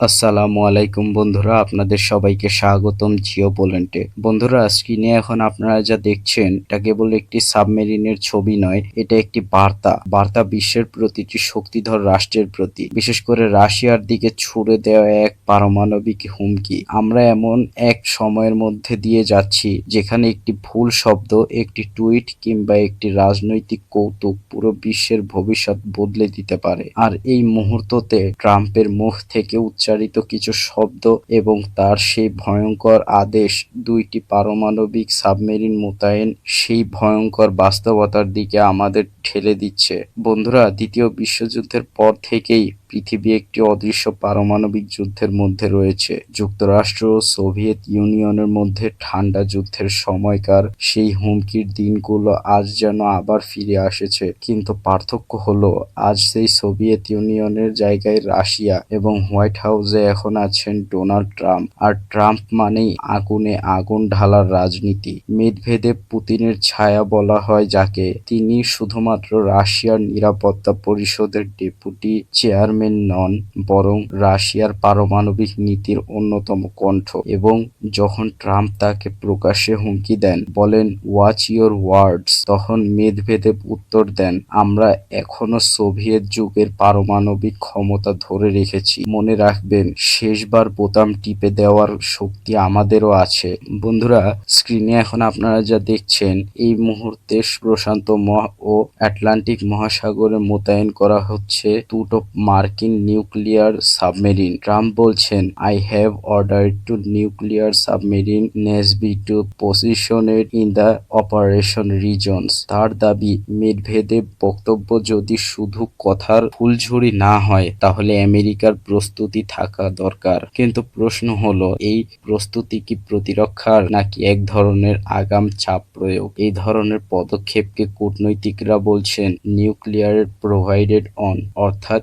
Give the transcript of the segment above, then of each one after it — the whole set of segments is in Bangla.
আসসালামু আলাইকুম বন্ধুরা, আপনাদের সবাইকে স্বাগতম জিও পোল্যান্ডে। বন্ধুরা, স্ক্রিনে এখন আপনারা যা দেখছেন, এটা কেবল একটি সাবমেরিনের ছবি নয়, এটা একটি বার্তা। বার্তা বিশ্বের প্রতিটি শক্তিধর রাষ্ট্রের প্রতি। বিশেষ করে রাশিয়ার দিকে ছুড়ে দেওয়া এক পারমাণবিক হুমকি। আমরা এমন এক সময়ের মধ্যে দিয়ে যাচ্ছি, যেখানে একটি ভুল শব্দ, একটি টুইট কিংবা একটি রাজনৈতিক কৌতুক পুরো বিশ্বের ভবিষ্যৎ বদলে দিতে পারে। আর এই মুহূর্ততে ট্রাম্পের মুখ থেকে উচ্চারিত কিছু শব্দ এবং তার সেই ভয়ঙ্কর আদেশ, দুইটি পারমাণবিক সাবমেরিন মোতায়েন সেই ভয়ঙ্কর বাস্তবতার দিকে আমাদের ঠেলে দিচ্ছে। বন্ধুরা, দ্বিতীয় বিশ্বযুদ্ধের পর থেকেই পৃথিবী একটি অদৃশ্য পারমাণবিক যুদ্ধের মধ্যে রয়েছে। যুক্তরাষ্ট্র ও সোভিয়েত ইউনিয়নের মধ্যে ঠান্ডা যুদ্ধের সময়কার সেই হুমকির দিনগুলো আজ যেন আবার ফিরে আসেছে। কিন্তু পার্থক্য হলো, আজ সেই সোভিয়েত ইউনিয়নের জায়গায় রাশিয়া এবং হোয়াইট হাউসে এখন আছেন ডোনাল্ড ট্রাম্প। আর ট্রাম্প মানেই আগুনে আগুন ঢালার রাজনীতি। মেদভেদে পুতিনের ছায়া বলা হয় যাকে। তিনি শুধুমাত্র রাশিয়ার নিরাপত্তা পরিষদের ডেপুটি চেয়ারম্যান নন, বরং রাশিয়ার পারমাণবিক নীতির অন্যতম কণ্ঠ এবং যখন ট্রাম্প তাকে প্রকাশ্যে হুমকি দেন, বলেন ওয়াচ ইয়োর ওয়ার্ডস তখন মেদভেদেব উত্তর দেন, আমরা এখনও সোভিয়েত যুগের পারমাণবিক ক্ষমতা ধরে রেখেছি। মনে রাখবেন, শেষবার বোতাম টিপে দেওয়ার শক্তি আমাদেরও আছে। বন্ধুরা, স্ক্রিনে এখন আপনারা যা দেখছেন, এই মুহূর্তে প্রশান্ত মহা ও আটলান্টিক মহাসাগরে মোতায়েন করা হচ্ছে দুটো মার্কিন নিউক্লিয়ার সাবমেরিন। ট্রাম্প বলছেন I have order to nuclear submarine নেসবি to পজিশনের ইন দ্য অপারেশন রিজনস তার দাবি, মেদভেদেব বক্তব্য যদি শুধু কথার ফুলঝুরি না হয়, তাহলে আমেরিকার প্রস্তুতি থাকা দরকার। কিন্তু প্রশ্ন হলো, এই প্রস্তুতি কি প্রতিরক্ষার নাকি এক ধরনের আগাম চাপ প্রয়োগ? এই ধরনের পদক্ষেপকে কূটনৈতিকরা বলছেন নিউক্লিয়ার প্রোভাইডেড অন অর্থাৎ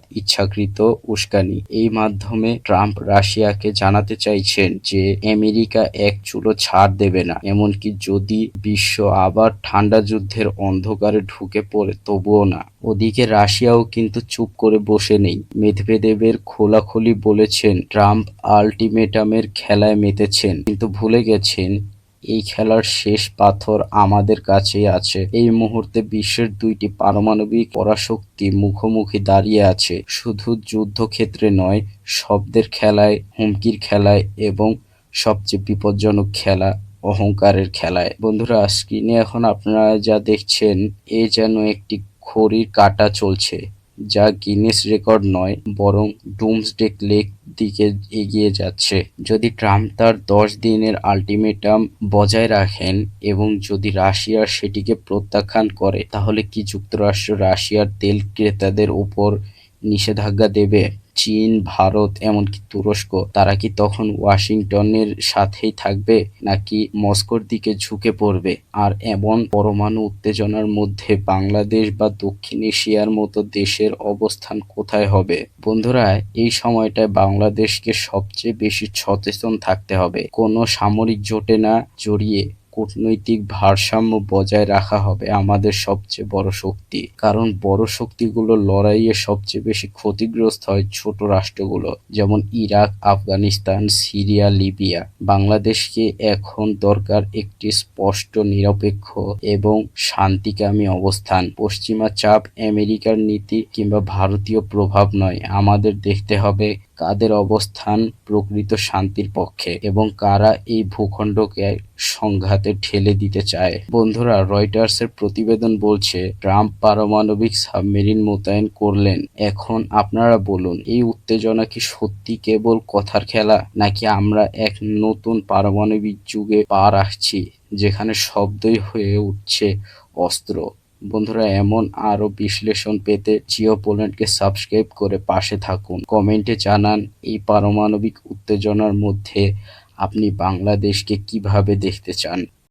ইচ্ছাকৃত উস্কানি। এই মাধ্যমে ট্রাম্প রাশিয়াকে জানাতে চাইছেন যে, আমেরিকা এক চুলো ছাড় দেবে না। এমনকি যদি বিশ্ব আবার ঠান্ডা যুদ্ধের অন্ধকারে ঢুকে পড়ে, তবুও না। ওদিকে রাশিয়াও কিন্তু চুপ করে বসে নেই। মেদভেদেবের খোলাখুলি বলেছেন, ট্রাম্প আল্টিমেটামের খেলায় মেতেছেন। কিন্তু ভুলে গেছেন এই খেলার শেষ পাথর আমাদের কাছেই আছে। এই মুহূর্তে বিশ্বের দুইটি পারমাণবিক পরাশক্তি মুখোমুখি দাঁড়িয়ে আছে। শুধু যুদ্ধক্ষেত্রে নয়, শব্দের খেলায়, হুমকির খেলায় এবং সবচেয়ে বিপজ্জনক খেলা, অহংকারের খেলায়। বন্ধুরা স্ক্রিনে এখন আপনারা যা দেখছেন, এ যেন একটি খড়ির কাঁটা চলছে। যা গিনেস রেকর্ড নয়, বরং ডুমসডে লেক দিকে এগিয়ে যাচ্ছে। যদি ট্রাম্প তার দশ দিনের আলটিমেটাম বজায় রাখেন এবং যদি রাশিয়া সেটিকে প্রত্যাখ্যান করে, তাহলে কি যুক্তরাষ্ট্র রাশিয়ার তেল ক্রেতাদের উপর নিষেধাজ্ঞা দেবে? চীন, ভারত, এমনকি তুরস্ক, তারা কি তখন ওয়াশিংটনের সাথেই থাকবে, নাকি মস্কোর দিকে ঝুঁকে পড়বে? আর এমন পরমাণু উত্তেজনার মধ্যে বাংলাদেশ বা দক্ষিণ এশিয়ার মতো দেশের অবস্থান কোথায় হবে? বন্ধুরা, এই সময়টায় বাংলাদেশকে সবচেয়ে বেশি সচেতন থাকতে হবে। কোনো সামরিক জোটে না জড়িয়ে কূটনৈতিক ভারসাম্য বজায় রাখা হবে আমাদের সবচেয়ে বড় শক্তি। কারণ বড় শক্তিগুলো লড়াইয়ে সবচেয়ে বেশি ক্ষতিগ্রস্ত হয় ছোট রাষ্ট্রগুলো, যেমন ইরাক, আফগানিস্তান, সিরিয়া, লিবিয়া। বাংলাদেশকে এখন দরকার একটি স্পষ্ট, নিরপেক্ষ এবং শান্তিকামী অবস্থান। পশ্চিমা চাপ আমেরিকার নীতি কিংবা ভারতীয় প্রভাব নয়, আমাদের দেখতে হবে কাদের অবস্থান প্রকৃত শান্তির পক্ষে এবং কারা এই ভূখণ্ডকে সংঘাতে ঠেলে দিতে চায়। বন্ধুরা, রয়টার্সের প্রতিবেদন বলছে, ট্রাম্প পারমাণবিক সাবমেরিন মোতায়েন করলেন। এখন আপনারা বলুন, এই উত্তেজনা কি সত্যি কেবল কথার খেলা, নাকি আমরা এক নতুন পারমাণবিক যুগে পা রাখছি, যেখানে শব্দই হয়ে উঠছে অস্ত্র? বন্ধুরা, এমন আরও বিশ্লেষণ পেতে জিও পোল্যান্ডকে সাবস্ক্রাইব করে পাশে থাকুন। কমেন্টে জানান, এই পারমাণবিক উত্তেজনার মধ্যে আপনি বাংলাদেশকে কীভাবে দেখতে চান?